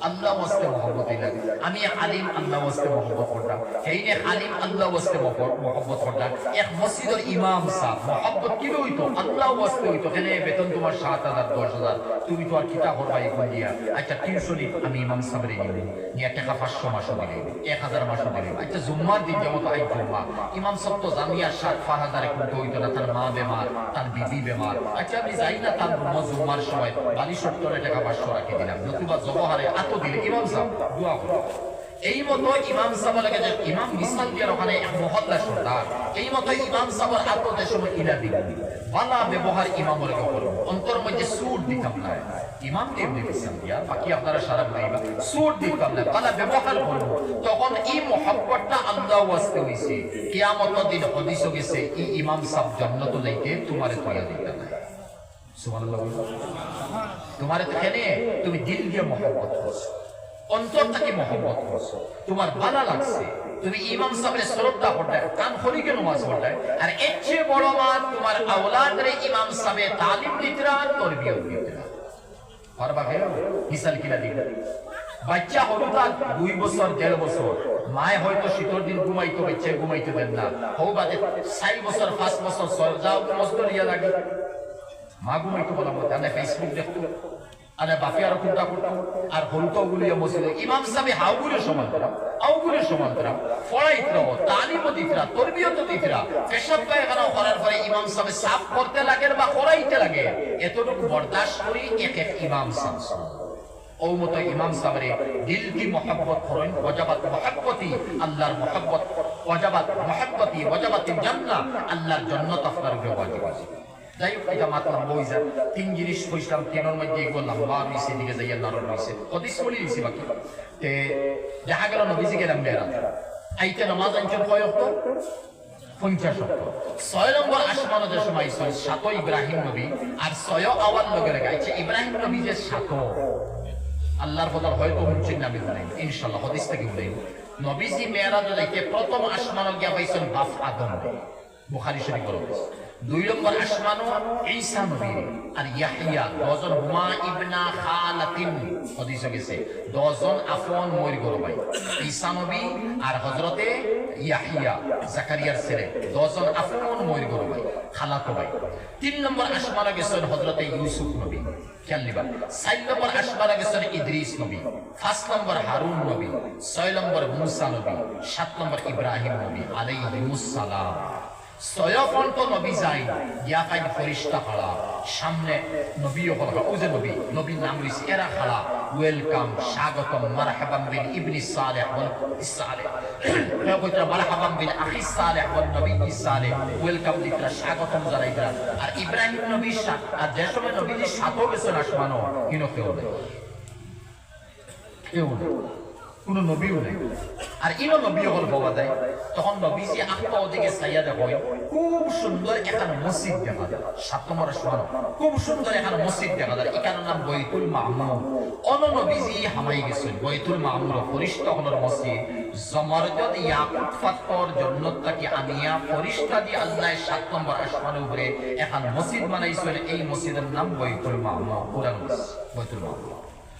আল্লাহ মস্তে মোহাম্মদ লাগে আমি আলিম আল্লাহ ওয়াস্তে মহব্বত করলাম এই নে আলিম আল্লাহ ওয়াস্তে মহব্বত করলাম এক মসজিদের ইমাম সাহ মহব্বত কি হইতো? আল্লাহ ওয়াস্তে হইতো। এখানে বেতন তোমার সাত হাজার, দশ হাজার। তুমি তো আর কিতা করবা এখন দিয়া? আচ্ছা টিউশনি আমি ইমাম সাহেবের নিলে নিয়ে টাকা পাঁচশো মাসও দিলে। এক হাজার মাসও দিলে। আচ্ছা জুম্মার দিন যেমন আই জুম্মা। ইমাম সাহেব তো জানিয়া সাত, পাঁচ হাজার এখন তো হইতো না। তার মা বেমার, তার বিবি বেমার। আচ্ছা আমি যাই না তার জুম্মার সময় বালি সত্তরে টাকা পাঁচশো রাখি দিলাম। নতুবা জবহারে এত দিলে ইমাম সাহেব, দোয়া করো। এই মতো ইমাম সাহেব লাগে ইমাম মিসাল ওখানে মহল্লা সর্দার, এই মতো ইমাম সাহেবের আত্মদের সময় ইলা দিলেন বালা ব্যবহার ইমামের করো অন্তর মধ্যে সুর দিতাম না। ইমাম দিয়েছেন বাকি আপনারা সারা দিতাম না। বালা ব্যবহার তখন এই মহব্বতটা আল্লাহ ওয়াস্তে হইছে। কিয়ামত দিন হদিস গেছে এই ইমাম সাহেব জান্নাত লাইতে তোমারে তোয়া না তোমার এখানে তুমি দিল দিয়ে মহব্বত করছ। অন্তর থেকে মহব্বত। করছ তোমার ভালো লাগছে। তুমি ইমাম সাহেবের শ্রদ্ধা করলে কান খরিকে নমাজ পড়লে, আর এর চেয়ে বড় মাত তোমার আওলাদের ইমাম সাহেব তালিম দিতরা তরবিয়ত দিতরা পারবা কিনা? দিবে। বাচ্চা হলো তার দুই বছর, দেড় বছর। মায় হয়তো শীতর দিন ঘুমাইতো বাচ্চা ঘুমাইতে দেন না। হৌ বাদে চার বছর, পাঁচ বছর যাও, মস্ত ইয়া লাগে মা ঘুমাইতো বলা মতো ফেসবুক দেখতো। আনে বাপে আরও চিন্তা করতো? আর হলুতো গুলিয়ে মসজিদে ইমাম সাহেব হাউগুলি হাউগুলো সমান্তরা আউগুলো সমান্তরা ফড়াইতরা তালিম দিতরা তরবিয়ত দিতরা পেশাব পায়খানা করার পরে ইমাম সাহেব সাফ করতে লাগে বা করাইতে লাগে? এতটুকু বরদাস্ত করি এক এক ইমাম সাহেব ও মতো ইমাম দিল কি মোহাম্মত করেন? ওয়াজাবাত মোহাব্বতি, আল্লাহর মোহাব্বত। ওয়াজাবাত মোহাব্বতি ওয়াজাবাতিল জান্নাহ, আল্লাহর যাই হোক, এটা মাতলাম বই যা। তিন জিনিস কইছিলাম তিনের মধ্যে এগুলো লম্বা রয়েছে দিকে যাইয়া নারণ রয়েছে। হদিস বলি দিছি বাকি। তে দেখা গেল নবীজি গেলাম বেড়া। আইতে নামাজ আনছেন কয় অক্ত? পঞ্চাশ অক্ত। ছয় নম্বর আসমানো যে সময় ছয় সাত ইব্রাহিম নবী আর ছয় আওয়াল লগে আইছে ইব্রাহিম নবী যে সাত আল্লাহর কথা হয়তো শুনছেন না আমি জানি ইনশাল্লাহ হদিস থেকে বলে নবীজি মেয়েরাজ যাইতে প্রথম আসমানো গিয়া পাইছেন বাফ আদম। বুখারি শরীফ বলো দুই নম্বর আসমানো ঈসা নবী আর ইয়াহিয়া। দজন হুমা ইবনা খালাতিন, হদিস গেছে। দজন আফন মইর গরবাই। ঈসা নবী আর হযরতে ইয়াহিয়া, জাকারিয়ার ছেলে। দজন আফন মইর গরবাই খালাতো ভাই তিন নম্বর আসমানো হযরতে ইউসুফ নবী। খেয়াল নিবা। চার নম্বর আসমানো ইদ্রিস নবী। পাঁচ নম্বর হারুন নবী। ছয় নম্বর মুসা নবী। সাত নম্বর ইব্রাহিম নবী, আলাইহিমুস ছয়কণ্ঠ নবী সামনে নবী নবী নবীর নাম স্বাগতম মারহাবাম বিন ইবনি সালেহ ওয়াল সালেহ। ওয়াল নবী সালেহ। ওয়েলকাম স্বাগতম আর ইব্রাহিম নবী আর যে সময় নবীজি সাতও আসমানো কেউ কেউ নেই। কোন নবীও নেই। আর ইনো নবী হল বাবা দেয় তখন নবীজি আত্মা ওদিকে দেখো খুব সুন্দর এখানে মসজিদ দেখা যায়। সাত নম্বর খুব সুন্দর এখানে মসজিদ দেখা যায়। এখানে নাম বৈতুল মামুর অন নবীজি হামাই গেছেন। বৈতুল মামুর মসজিদ। জন্নতটাকে আনিয়া ফরিস্তা দিয়ে আল্লাহ সাত নম্বর উপরে এখন মসজিদ বানাইছেন, এই মসজিদের নাম বৈতুল মামুর পুরান বৈতুল মামুর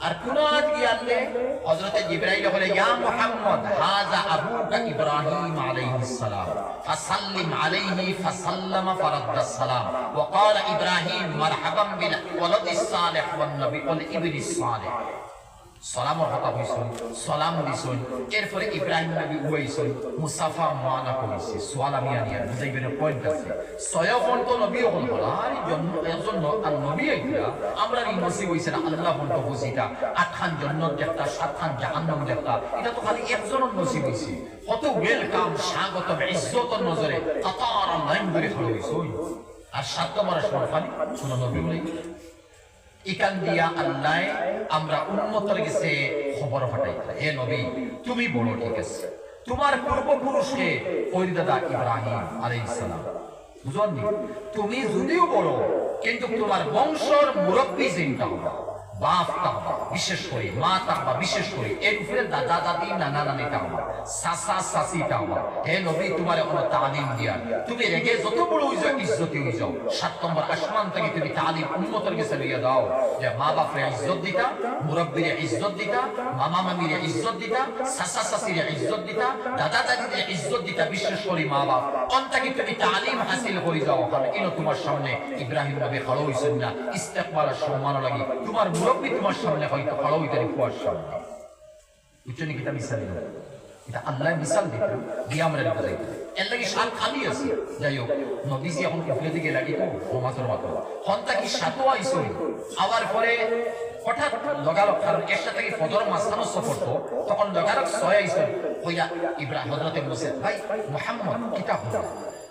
আর কুনাত কি আনলে হযরতে জিবরাইল বলে ইয়া মুহাম্মদ হাযা আবুকা ইব্রাহিম আলাইহিস সালাম ফাসাল্লিম আলাইহি ফাসাল্লামা ফারাদ্দা সালাম ওয়া ক্বালা ইব্রাহিম মারহাবান বিল ওয়ালাদিস সালিহ ওয়ান সালামর কথা হইছেন সালাম দিছেন। এরপরে ইব্রাহিম নবী উইছেন মুসাফা মানা কইছে সোয়াল আমি আনিয়া বুঝাইবেন পয়েন্ট আছে। ছয়খন তো নবী হল আর জন্ম একজন আর নবী আইয়া আমরা এই মসি হইছে না, আল্লাহ বন্ধ বুঝিটা আটখান জন্নত দেখতা, সাতখান জাহান্নাম দেখতা। এটা তো খালি একজনের নসিব হইছে। কত ওয়েলকাম স্বাগত ইজ্জতর নজরে কাতার লাইন ধরে হইছে আর সাত নম্বর সময় খালি কোনো নবী বলে। ইকান দিয়া আল্লাহ আমরা উন্মতর গেছে খবর ফাটাই হে নবী, তুমি বলো ঠিক আছে। তোমার পূর্বপুরুষকে পরিদাদা ইব্রাহিম আলাইহিস সালাম বুঝলি তুমি যদিও বলো কিন্তু তোমার বংশর মুরব্বী চিন্তা হবা বাপ তাহবা বিশেষ করে মা তাহবা বিশেষ করে এর উপরে দাদা দাদি নানা নানি তাহবা সাসা সাসি তাহবা হে নবী, তোমার কোনো তালিম দিয়া তুমি রেগে যত বড় হয়ে যাও, ইজ্জতি হয়ে সাত নম্বর আসমান থেকে তুমি তালিম উন্মতের কাছে লইয়া দাও। যে মা বাপরে ইজ্জত দিতা, মুরব্বীরে ইজ্জত দিতা, মামা মামিরে ইজ্জত দিতা সাসা সাসিরে ইজ্জত দিতা, দাদা দাদিরে ইজ্জত দিতা, বিশেষ করে মা বাপ। অন্তাকে তুমি তালিম হাসিল করে যাও। কারণ তোমার সামনে ইব্রাহিম নবী খাড়ো হইছেন না। ইস্তেকবার সম্মান লাগি তোমার মুরব্বী তোমার সামনে হয়তো খাড়ো হইতে কুয়ার সামনে। উচ্চ নাকি দিল এটা আল্লাহ মিশাল দিত দিয়ে আমরা বুঝাই এর লাগি সাত খালি আছে। যাই হোক নদীজি এখন উঠলে দিকে লাগি তো নমাজের মতো হন্তা কি সাতো আইসো আবার পরে হঠাৎ লগালক কারণ এর সাথে কি ফজর মাঝখানো সফর তো, তখন লগালক ছয় হইয়া ইব্রাহিম ভাই, মোহাম্মদ, কিতাব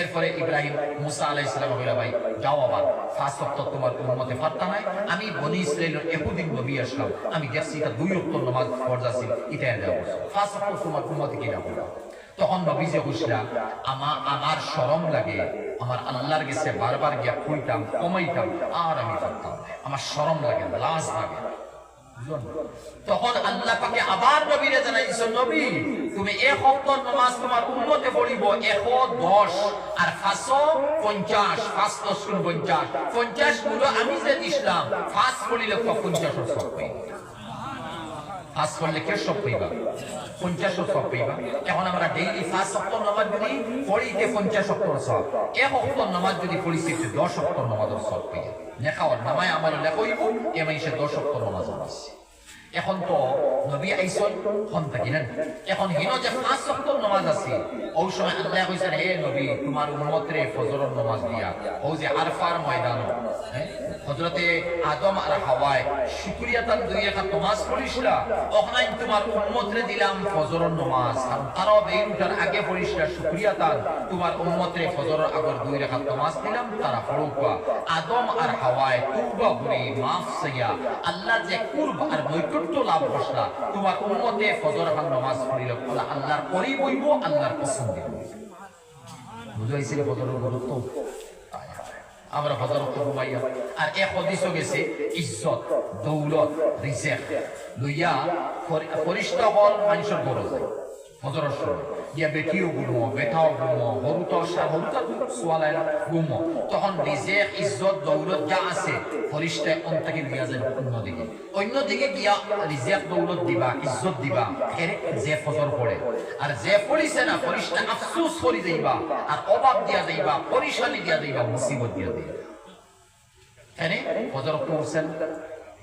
এরপরে ইব্রাহিম মুসা আলাই ইসলাম হইলা ভাই, যাও আবার। সপ্তাহ তোমার উন্মতে ফাত্তা নাই। আমি বনি ইসরায়েলের একুদিন নবী আসলাম। আমি দেখছি এটা দুই উত্তর নমাজ ফরজ আছিল এটা দেওয়া সপ্তাহ তোমার উন্মতে কিনা বলা তখন নবী যে বুঝলা আমার আমার শরম লাগে। আমার আল্লাহর কাছে বারবার গিয়া খুঁইতাম, কমাইতাম, আর আমি পারতাম আমার শরম লাগে, লাজ লাগে। তখন আল্লাহ পাকে আবার নবীরে জানাইছো, নবী, তুমি এক সপ্তাহ নামাজ তোমার উন্মতে পড়িব এশ দশ আর পাঁচশো পঞ্চাশ পাঁচ দশ গুণ পঞ্চাশ পঞ্চাশগুলো আমি যে দিছিলাম, পাঁচ পড়িলে পঞ্চাশ সব পঞ্চাশ সব পাইবা নামাজ যদি পড়িতে পঞ্চাশ নামাজ দশ সপ্তাহ নামাজের সব পাইয়া লেখাওয়ার নামায় আমার লেখাইব এমাই সে দর্শক সপ্তাহ নামাজ আছে এখন তো নবী আইসন হন থাকি না এখন হিনো যে পাঁচ শক্ত নামাজ আছে ওই সময় আল্লাহ কইছেন হে নবী তোমার উম্মতরে ফজরের নামাজ দিয়া ও যে আরফার ময়দান হযরতে আদম আর হাওয়ায়। শুকরিয়া তার দুই একটা নামাজ পড়িসলা? ওখানে তোমার উম্মতরে দিলাম ফজরের নামাজ। তারাও বের উঠার আগে পড়িসলা, শুকরিয়া তার। তোমার উম্মতরে ফজরের আগর দুই রেখা নামাজ দিলাম, তারা পড়ুকা। আদম আর হাওয়ায় তুবা করে মাফ সাইয়া আল্লাহ যে কুরব আর নৈকট্য লাভ করছলা তোমার উম্মতে ফজর খান নামাজ পড়িল আল্লাহর পরেই বইব, আল্লাহর পছন্দ বুঝাইছিল ফজরের গুরুত্ব? আমরা হজরত ঘুমাইয়া আর এক হদিসও গেছে, ইজ্জত, দৌলত, রিজেক। লইয়া ফরিষ্ঠ হল মানুষের বড় হজরত সময় ইয়া দিবা ইজ্জত দিবা এর যে ফজর পড়ে আর যে পড়িছে না ফরিস্তা আফসোস করি যাইবা আর অভাব দিয়া যাইবা পরিশানি দিয়া যাইবা মুসিবত দিয়া যাইবা এনে ফজর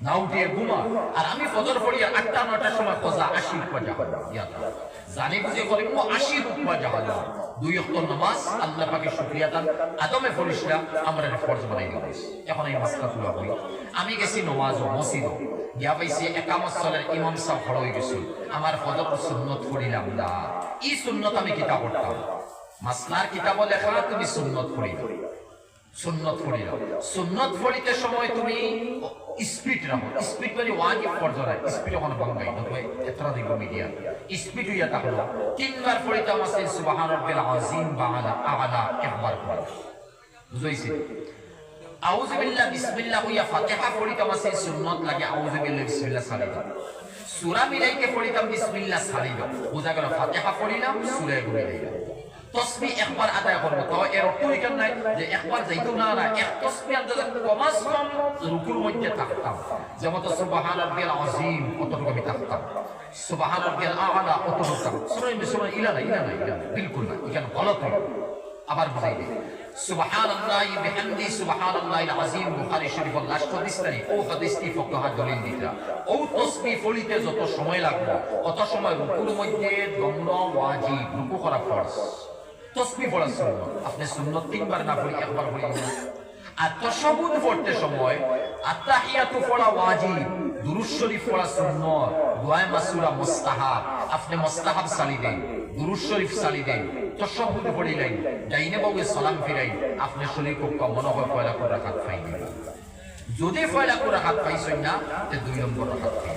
না উঠিয়ে ঘুমা। আর আমি ফজর পড়ি আটটা নটার সময় খোঁজা আশি জাহাজ। জানি বুঝে মো আশি দুই অক্ত নামাজ, আল্লাহ পাকে শুক্রিয়া দান। আদমে ফরিসরা আমরা ফরজ বানাই এখন এই মাসলা তুলা হই আমি গেছি নমাজ ও মসজিদ। গিয়া পাইছি একামত সালের ইমাম সাহেব খড় হয়ে গেছিল আমার ফজর সুন্নত পড়িলাম না। ই সুন্নত আমি কিতাব পড়তাম। মাসলার কিতাবও লেখা, তুমি সুন্নত পড়িলাম সুন্নত পড়িল সুন্নত পড়িতে সময় তুমি স্পিড রাখো স্পিড মানে ওয়াজিব ফরজ হয় স্পিড ওখানে বাংলাই নতুবা এতরা দিব মিডিয়া। স্পিড হইয়া তাহলো তিনবার পড়িতাম আছে সুবহান রাব্বিল আযীম বাআলা আ'লা একবার পড়ো বুঝাইছে? আউযু বিল্লাহ বিসমিল্লাহ হইয়া ফাতিহা পড়িতাম আছে সুন্নত লাগে। আউযু বিল্লাহ বিসমিল্লাহ সারিদ সূরা মিলাইতে পড়িতাম বিসমিল্লাহ সারিদ বুঝা গেল ফাতিহা পড়িলাম সূরা মিলাইলাম তসবি একবার আদায় করব। তো এর নাই যে একবার যাইতো না না, এক আদায় কমাস কম রুকুর মধ্যে থাকতাম। যেমন সুবাহান কতটুকু আমি থাকতাম। সুবাহান আ'লা থাকতাম। ইলা না ইলা না, ইলা বিলকুল না, এখানে গলত আবার বুঝাই দিই সুবহানাল্লাহ বিহামদি সুবহানাল্লাহিল আযীম, বুখারী শরীফ লাস্ট হাদিস তাই ও হাদিসটি ফকহা দলিল দিতা। ও তসবিহ পড়িতে যত সময় লাগবে অত সময় রুকুর মধ্যে দমন ওয়াজিব, রুকু করা ফরজ। তসবি পড়া সুন্নত আপনি সুন্নত তিনবার না পড়ি, একবার পড়ি আর তশাহুদ পড়তে সময় আত্তাহিয়াতু পড়া ওয়াজিব, দুরুদ শরীফ পড়া সুন্নত দোয়া মাসুরা মুস্তাহাব। আপনি মুস্তাহাব সালি দেন, দুরুদ শরীফ সালি দেন পড়িলেন ডাইনে সালাম ফিরাই আপনি শরীর খুব কম, মনে হয় পয়লা করে রাখাত পাই যদি পয়লা করে রাখাত পাইছেন না, তে দুই নম্বর রাখাত পাই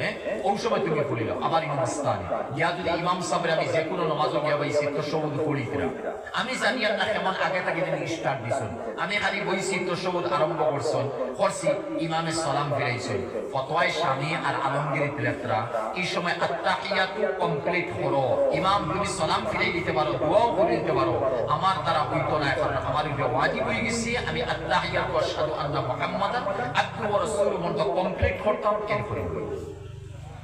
হ্যাঁ? আমি জানি খালি বইছি তো সবুজ আরম্ভ করছেন, করছি, ইমামে সালাম ফিরাইছেন। ফতোয়ায় স্বামী আর আলমগীর তিলেত্রা এই সময় আত্তাহিয়াতু কমপ্লিট করো ইমাম, তুমি সালাম ফিরাই দিতে পারো, দোয়াও করে দিতে পারো। আমার দ্বারা হইতো না কারণ আমার ওয়াজিব হয়ে গেছে। আমি আত্তাহিয়াতু আশহাদু আন্না মুহাম্মাদান আবদু ওয়া রাসূলুহু মনটা কমপ্লিট করতাম এরপরে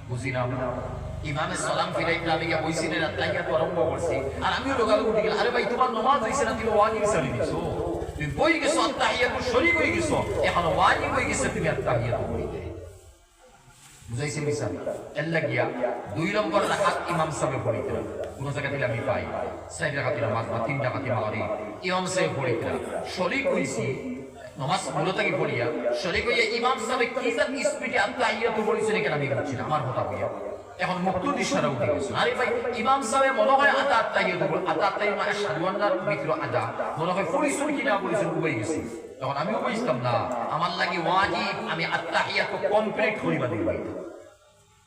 বুঝি না ইমামে সালাম ফিরাইতে আমি বইছি না তাইয়াত আরম্ভ করছি, আর আমিও লোকাল উঠে গেলাম। আরে ভাই, তোমার নমাজ হইছে না, তুমি ওয়াজিব সালি দিছো? তুমি বই গেছো আত্তাহিয়াত শরীক হয়ে গেছো। এখন ওয়াজিব হয়ে গেছে, তুমি আত্তাহিয়াত পড়িতে বুঝাইছি মিসাল? এর দুই নম্বর রাখাত ইমাম সাহেব পড়িতে কোন জায়গা দিলে আমি পাই। চার নামাজ বা তিন রাখাত মাগরি ইমাম সাহেব পড়িতে শরীক হইছি নমাজ মূলত কি পড়িয়া? কইয়া ইমাম সাহেব আমি আমার এখন উঠে গেছে। আরে ভাই, ইমাম সাহেব মনে হয় আত্তাহিয়াত আতা আত্তাহিয়াত মানে সাদওয়ান্নার ভিতরে আদা। মনে হয় কিনা পরিশ্রম উবাই গেছে। তখন না। আমার লাগে ওয়াজিব, আমি আত্তাহিয়াত কমপ্লিট করিবা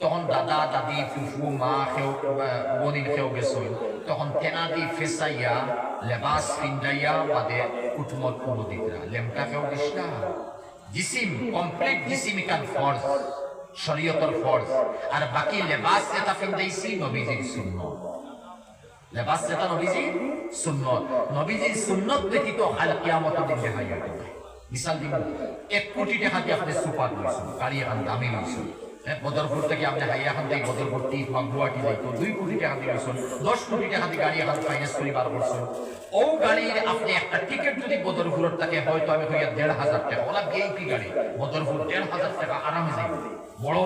তখন দাদা, দাদি, ফুফু, মা খেও বনির খেও গেছই তখন তেনাদি ফেসাইয়া লেবাস পিন্দাইয়া বাদে উঠমত কোনো দিতরা লেমটা খেও দিস জিসিম কমপ্লিট জিসিম ইকান ফর্জ শরীয়তর ফর্জ আর বাকি লেবাস যেটা পিন্দাইছি নবীজির সুন্নত। লেবাস যেটা নবীজির সুন্নত। নবীজির সুন্নত ব্যতীত হাল কিয়ামত দিন দেখাই মিসাল দিব এক কোটি টাকা দিয়ে আপনি সুপার লইছেন গাড়ি এখন দামি লইছেন বদরপুর থেকে আপনি হাইয়া যাইতো দুই কোটি টাকা দিয়ে দশ কোটি টাকা দিয়ে গাড়ি এখন ফাইন্যান্স বার করছেন। ও গাড়ির আপনি একটা টিকিট যদি বদরপুরের থাকে, হয়তো আমি হইয়া দেড় হাজার টাকা। ওলা গাড়ি, বদরপুর দেড় হাজার টাকা আরামে যাই। বড়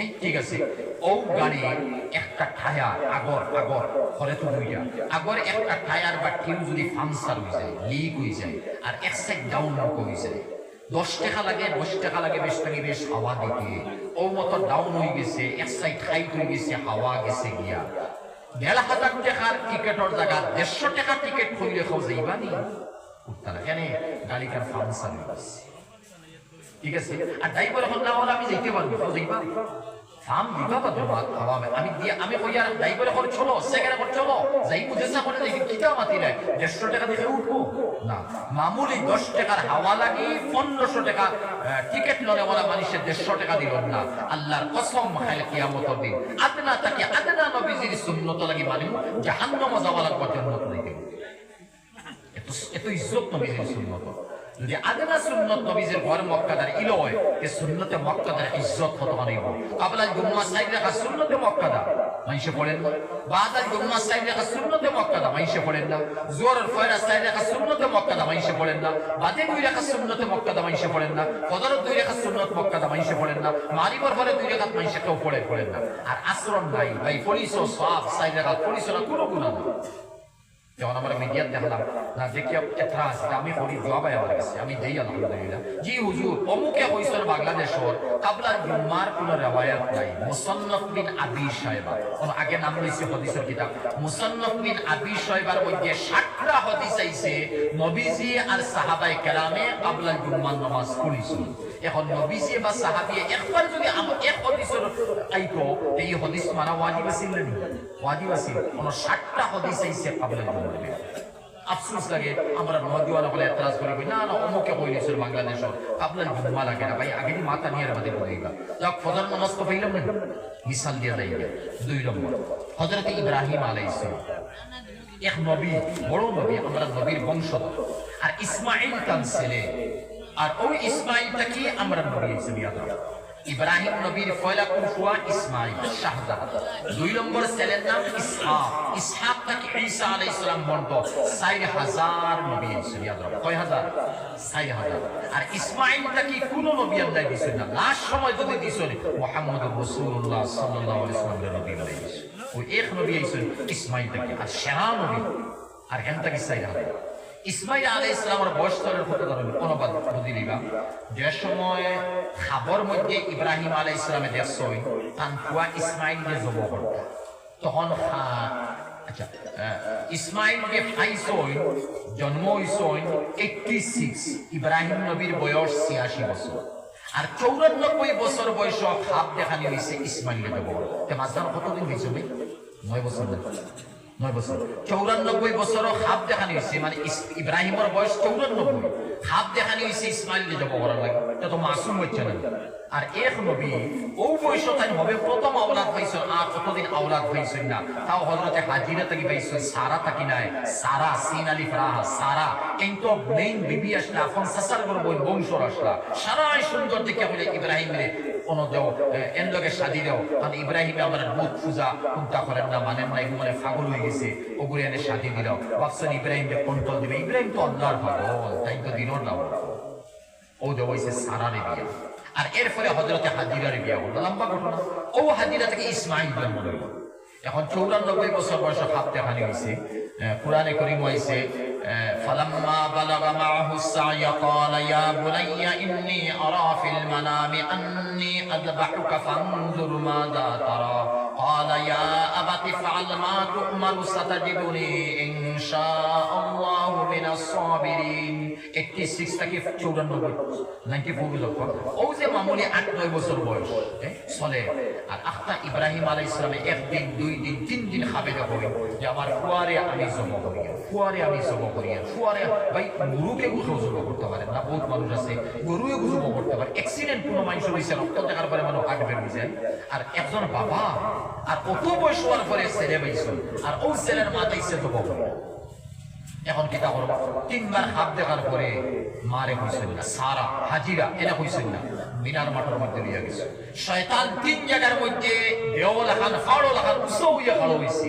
এই ঠিক আছে। ও গাড়ি একটা টায়ার আগর আগর, ঘরে তো দুইটা। আগর একটা টায়ার বা যদি পাংচার হয়ে যায় লিক হয়ে যায়, আর এক সাইড ডাউন হয়ে যায়। দশ টাকা লাগে দশ টাকা লাগে, বেশ টাকা বেশ হাওয়া দিতে। ও মতো ডাউন হয়ে গেছে, এক সাইড হাইট হয়ে গেছে, হাওয়া গেছে গিয়া। দেড় হাজার টাকার টিকেটের জায়গা দেড়শো টাকা টিকেট খুললে খাও যাইবা নি কেন গাড়িটার গেছে। ঠিক আছে আর ড্রাইভার এখন না আমি যেতে পারব আমি আমি ড্রাইভার করে চলো সেখানে চলো। যাই বুঝেছা করে যাই কিটা মাতি দেড়শো টাকা দেখে উঠবো। মামুলি দশ টাকার হাওয়া লাগি পনেরোশো টাকা টিকিট বলা মানুষের দেড়শো টাকা দিল না। আল্লাহর কসম খাইলে কিয়ামত দিন। আদনা তাকে, আদনা নবীজির সুন্নত লাগি মানিব জাহান্নাম মজা পথে উন্নত দিতে। এত এত ইজ্জত নবীজির সুন্নত যদি আদনা সুন্নত নবীজির ঘর মক্কাদার তে মক্কাদা। মাইশে পড়েন না। বাদাল গুম্মা সাইড রাখা সুন্নতে পড়েন না। জোরের ফয়রা সাইড রাখা সুন্নতে মক্কাদা। মাইশে পড়েন না। বাদে দুই রাখা সুন্নতে মক্কাদা। মাইশে না। কদর দুই রাখা সুন্নত মক্কাদা। মাইশে পড়েন না। মারিবর ফলে দুই রাখা মাইশে পড়ে পড়েন না। আর আশ্রম নাই। ভাই পলিশ সব সাইড রাখা পলিশ না, কোনো গুণা নাই। যখন আমার মিডিয়াত দেখলাম, না দেখি এতরাজ এটা আমি করি জবাব আমার কাছে আমি দেই আলহামদুলিল্লাহ জি, হুজুর, অমুকে হইছেন বাংলাদেশর কাবলা জুম্মার কোনো রেওয়ায়াত নাই। মুসান্নফ বিন আবি সাহেবা কোন আগে নাম লইছে হদিসের কিতাব। মুসান্নফ বিন আবি সাহেবার মধ্যে ষাটটা হদিস আইছে, নবীজি আর সাহাবাই কেরামে কাবলা জুম্মার নামাজ পড়িছিল। এখন নবীজি বা সাহাবি একবার যদি এক হদিসের আইতো এই হদিস মানা ওয়াজিব আছিল না ওয়াজিব আছিল। কোন ষাটটা হদিস আইছে কাবলা জুম্মার আফসোস লাগে, আমরা নদীওয়ালা এতরাজ করি না না অমুকে কইলিছিল বাংলাদেশর আপনার জুম্মা লাগে না ভাই, আগে মাথা নিয়ে আমাদের বলিবা যাক, ফজর নামাজ পাইলাম না। মিসাল দিয়ে দেয় দুই নম্বর। হজরত ইব্রাহিম আলাইহিস এক নবী, বড় নবী, আমরা নবীর আর ইসমাইল তার ছেলে। আর ওই আমরা নবী হিসেবে। ইব্রাহিম নবীর ফয়লা কুফুয়া ইসমাইল শাহজাদ। দুই নম্বর ছেলের নাম ইসহাক। ইসহাক তাকে ঈসা আলাইহিস সালাম চার হাজার নবী হিসেবে ইয়াদ হাজার? চার হাজার। আর ইসমাইল তাকে কোন নবী আল্লাহ দিছেন না। লাস্ট সময় যদি দিছেন, মুহাম্মদ রাসূলুল্লাহ সাল্লাল্লাহু আলাইহি ওয়াসাল্লামের নবী বানাইছে ওই এক নবী আইছেন, ইসমাইল তাকে আর সেরা নবী। আর হেন চার হাজার। ইসমাইল ইব্রাহিম তান ইসমাইল তখন আচ্ছা ইসমাইল জন্ম ইব্রাহিম নবীর বয়স ছিয়াশি বছর। আর চৌরানব্বই বছর বয়স খাপ দেখানি হয়েছে ইসমাইলের জব তে মাঝখানে কতদিন হয়েছে ভাই? নয় বছর নয় বছর। চৌরানব্বই বছরও খাপ দেখানি হয়েছে মানে ইব্রাহিমের বয়স চৌরানব্বই। খাপ দেখানি হয়েছে ইসমাইল জব করার লাগে। এটা তো মাসুম হচ্ছে না। আর এক নবী, ও বয়স তাই হবে, প্রথম আওলাদ পাইছেন আর কতদিন আওলাদ পাইছেন না। তাও হজরতে হাজিরা থাকি পাইছেন, সারা থাকি নাই। সারা সিন আলী ফরাহা সারা। কিন্তু মেইন বিবি আসলা, এখন সাসার গর বই বংশর আসলা। সারাই সুন্দর দেখে বলে ইব্রাহিম রে কোন দেও লগে শাদি দেও। কারণ ইব্রাহিমে আমার বুধ পূজা কোনটা করেন না মানেন না এগুলো পাগল হয়ে গেছে ওগুলো এনে শাদি দিল। ভাবছেন ইব্রাহিম যে কন্ট্রোল দিবে। ইব্রাহিম তো আল্লাহর পাগল তাই তো দিনর না ও দেওয়া হয়েছে সারারে বিয়া। আর এরপরে হজরতে হাজিরারে বিয়া হলো। লম্বা ঘটনা। ও হাজিরা থেকে ইসমাইল জন্ম নিল এখন চৌরানব্বই বছর বয়স খাপ দেখানি হয়েছে কোরআনে করিম হয়েছে فلما بلغ معه السعي قال يا بني إني أرى في المنام أني أذبحك فانظر ماذا ترى قال يا أبت افعل ما تؤمر ستجدني إن شاء الله من الصابرين 86 থেকে 94 94 লক্ষ ও যে মামুলি আট নয় বছর বয়স এ, চলে আর আখতা ইব্রাহিম আলাই ইসলামে একদিন দুই দিন তিন দিন খাবে দেখো যে আমার ফুয়ারে আমি জব করি ফুয়ারে আমি জব করি ফুয়ারে ভাই গরুকে গুছো জব করতে পারে, না বহুত মানুষ আছে, গরুয়ে গুজব করতে পারে অ্যাক্সিডেন্ট কোনো মানুষ হয়েছে রক্ত দেখার পরে মানুষ হার্ট বের হয়েছে আর একজন বাবা, আর অত বয়স হওয়ার পরে ছেলে পাইছে, আর ও ছেলের মা তাইছে জব করে এখন কিতা করব? তিনবার হাত দেখার পরে মারে হইছেন না, সারা, হাজিরা, এনে হইছেন না, মিনার মাঠের মধ্যে লিয়ে গেছে। শয়তান তিন জায়গার মধ্যে দেও লাখান ফাড়ো লাখান উৎসব হইয়া ফাড়ো হইছে।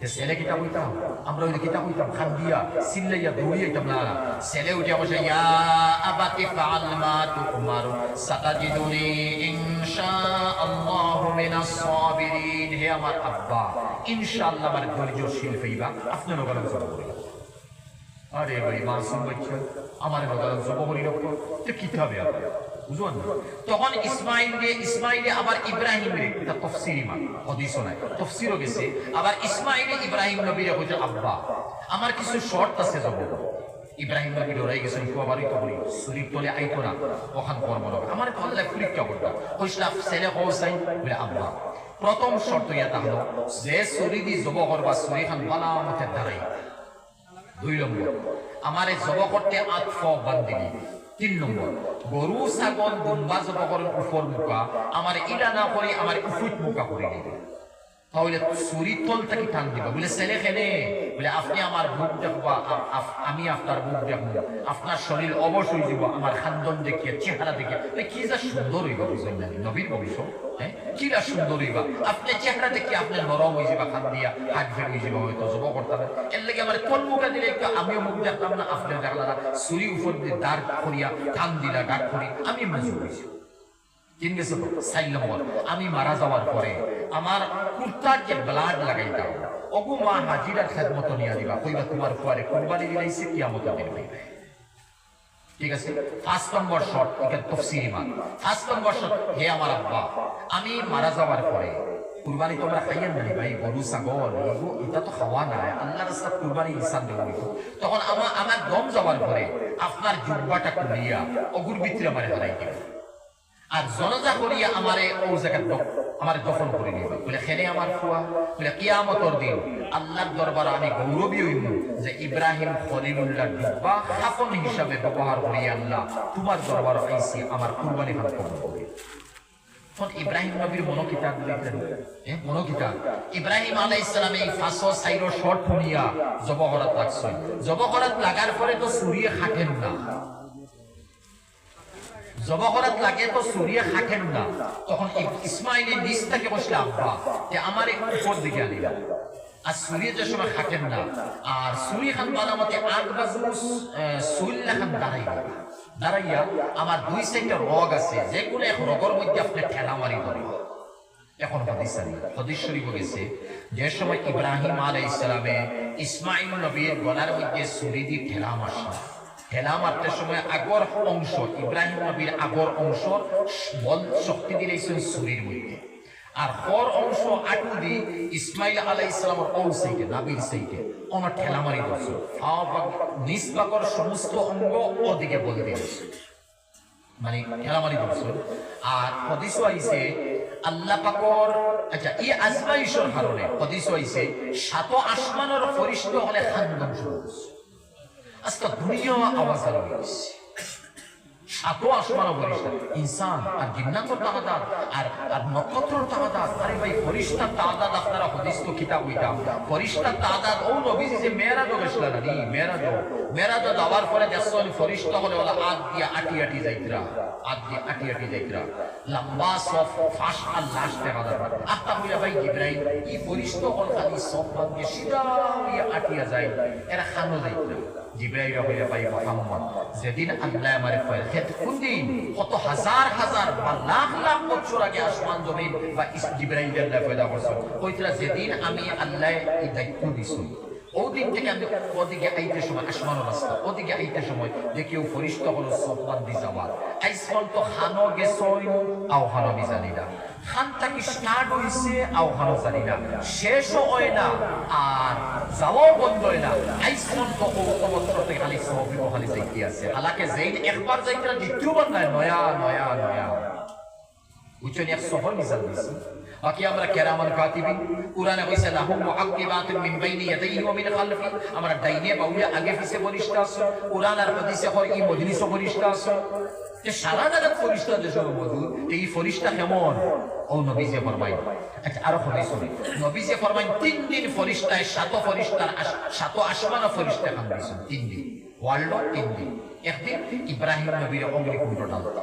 ছেলে কিতা হইতাম আমরা ওই কিতা হইতাম খান দিয়া সিল্লাইয়া দৌড়িয়াইতাম না ছেলে উঠে বসে ইয়া আবাতি ফাআল মা তুমার সাতাজিদুনি ইনশাআল্লাহু মিনাস সাবিরিন হে আমার আব্বা ইনশাআল্লাহ আমার ধৈর্যশীল হইবা আপনার গরম জব করিয়া আরে ভাই মাসুম বাচ্চা আমার কথা জবরি রক্ত তো কি হবে আপনার বুঝুন। তখন ইসমাইল রে আবার ইব্রাহিম রে এটা নাই। তফসিরও গেছে। আবার ইব্রাহিম নবীরে আব্বা। আমার কিছু শর্ত আছে ইব্রাহিম নবী ডরাই গেছেন কুয়া বাড়ি তো বলি শরীর না, ওখান কর্ম আমার ছেলে বলে আব্বা। প্রথম শর্ত যে শরীর দি জব করবা শরীর খান বালা মতে দাঁড়াই দুই নম্বর, আমারে জব করতে আতফ বান্দিনি তিন নম্বর, গরু, ছাগল দুম্বা জব করার উপর মুখা, আমার ইলা না করে, আমার উফুট মুখা করে। দিবে তাহলে চুরির তল থেকে টান দিবা? বলে, ছেলে খেলে। বলে, আপনি আমার বুক দেখবা আমি আপনার বুক দেখব। আপনার শরীর অবশ্যই দিব, আমার খান্দন দেখিয়ে, চেহারা দেখিয়ে। কি যা সুন্দর হইবা বুঝলেন নবীর বংশ হ্যাঁ? কি যা সুন্দর হইবা। আপনি চেহারা দেখি আপনি নরম হয়ে যাবা খান দিয়া, হাত ফের হয়ে যাবা হয়তো এর লাগে আমার কোন মুখে দিলে একটু আমিও মুখ না দেখলাম চুরি উপর দিয়ে দাঁড় করিয়া টান দিলা ডাক করি আমি মজুর হয়েছি তিন গেছে তো চার নম্বর আমি মারা যাওয়ার পরে আমার কুর্তার যে ব্লাড লাগাইতাম অগু মা হাজিরার খেদমত নিয়ে দিবা। কইবা, তোমার পরে কুরবানি দিলাইছে কিয়ামত দিন ঠিক আছে? নম্বর তফসিরি মান নম্বর হে আমার আব্বা, আমি মারা যাওয়ার পরে কুরবানি তোমরা খাইয়েন ভাই, গরু, ছাগল এটা তো খাওয়া নাই। আল্লাহ রাস্তা কুরবানি ইনসান তখন আমার আমার দম যাওয়ার পরে আপনার জুব্বাটা খুলিয়া অগুর ভিতরে আমার হারাই দিবে আর জনজা করিয়া আমারে ও জায়গা আমার দফন করে নিবা বলে, খেলে আমার ফুয়া? বলে, কিয়ামতর দিন আল্লাহর দরবার আমি গৌরবী হইব যে ইব্রাহিম খলিলুল্লাহ ডিব্বা খাফন হিসাবে ব্যবহার করি আল্লাহ তোমার দরবার আইসি আমার কুরবানি খান কবুল করে তখন ইব্রাহিম নবীর মনোকিতাব মনোকিতাব ইব্রাহিম আলাই ইসলাম এই ফাঁসো সাইরো শর্ট শুনিয়া জবহরাত লাগছে। জবহরাত লাগার পরে তো সুরিয়ে খাটেন না। জবহরাত লাগে তো সুরিয়ে না তখন ইসমাইলের নিচ থেকে বসলে আব্বা যে আমার উপর দিকে আর যে সময় না আর খান আট বাজু খান দাঁড়াইয়া। আমার দুই রগ আছে, যে কোনো এক রগের মধ্যে আপনি ঠেলা মারি ধরে। এখন আনি হদিস যে সময় ইব্রাহিম আলাইহিস সালামে ইসমাইল নবীর গলার মধ্যে ছুরি দিয়ে ঠেলা মারছে। ঠেলা মারতে সময় আগর অংশ ইব্রাহিম নবীর আগর অংশ বল শক্তি দিলেছেন ছুরির মধ্যে। আর পর অংশ আটু দি ইসমাইল আলাই ইসলামের ও সাইডে নাবির সাইডে আমার ঠেলা মারি দিয়েছে। নিজ পাকর সমস্ত অঙ্গ ওদিকে বল দিয়েছে। মানে খেলামারি করছেন আর হদিস আইছে আল্লাহ পাকর আচ্ছা এই আজমাইশর কারণে হদিস আইছে সাত আসমানের ফরিষ্ঠ হলে খান্দন শুরু করছে আজকে দুনিয়া আওয়াজ আলো হয়েছে ইনসান আর আর আর নক্ষত্রর তাহাদাত আরে ভাই আপনারা হদিস তো কিতাব ও যে হলে ওলা দিয়ে আটি আটি যাইতরা দিয়ে আটি আটি যাইতরা লম্বা সফ ফাঁস আর লাশ দেখা হইয়া ভাই জিব্রাইল ই হল খালি সফ সিধা হইয়া আটিয়া যায় এরা খানো যাইতরা হইয়া যেদিন আল্লাহ আমার কয় খেত কোন দিন? কত হাজার হাজার বা লাখ লাখ বছর আগে আসমান জমিন বা জিব্রাইল আল্লাহ পয়দা করছে। কইতরা যেদিন আমি আল্লাহ দায়িত্ব দিছি ওদিন থেকে আমি ওদিকে আইতে সময় আসমানো রাস্তা, ওদিকে আইতে সময় যে কেউ ফরিষ্ঠ হলো সোপান দি যাবার আইসমান তো খানো গেছই, আও খানো আমি জানি না। খানটা কি স্টার্ট হইছে, আও খানো জানি না। শেষও হয় না, আর যাওয়াও বন্ধ হয় না। আইসমান তো অবস্থার থেকে খালি সহিব খালি যাইতে আছে। হালাকে যেই একবার যাইতে দ্বিতীয়বার নাই, নয়া নয়া নয়া। বুঝছেন, এক সফর মিসাল দিছি। বাকি আমরা কেরামান কাতিবিন কুরআনে কইছে লাহুম মুআক্কিবাতুন মিন বাইনি ইয়াদাইহি ওয়া মিন খালফি। আমরা ডাইনে বাউলে আগে পিছে ফরিশতা আছে কুরআন আর হাদিসে হয় এই মজলিসও ফরিশতা আছে যে সারা জায়গা ফরিশতা যে সব মজুদ এই ফরিশতা কেমন? ও নবীজি ফরমাই আচ্ছা আরও হদিস শুনি। নবীজি ফরমাই তিন দিন ফরিশতায় সাত ফরিশতার সাত আসমান ফরিশতা খান দিছেন তিন দিন। ওয়ার্ল্ড তিন দিন। একদিন ইব্রাহিম নবীর অগ্নিকুণ্ড ডালতা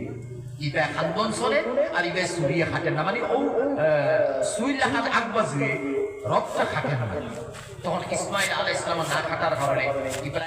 ইবে খান্দন চলে আর ইবে সুরিয়ে খাটেন না। মানে ও সুইল্লা হাত আগবাজে রক্ত খাটে না। তখন ইসমাইল আলাহ ইসলাম না খাটার কারণে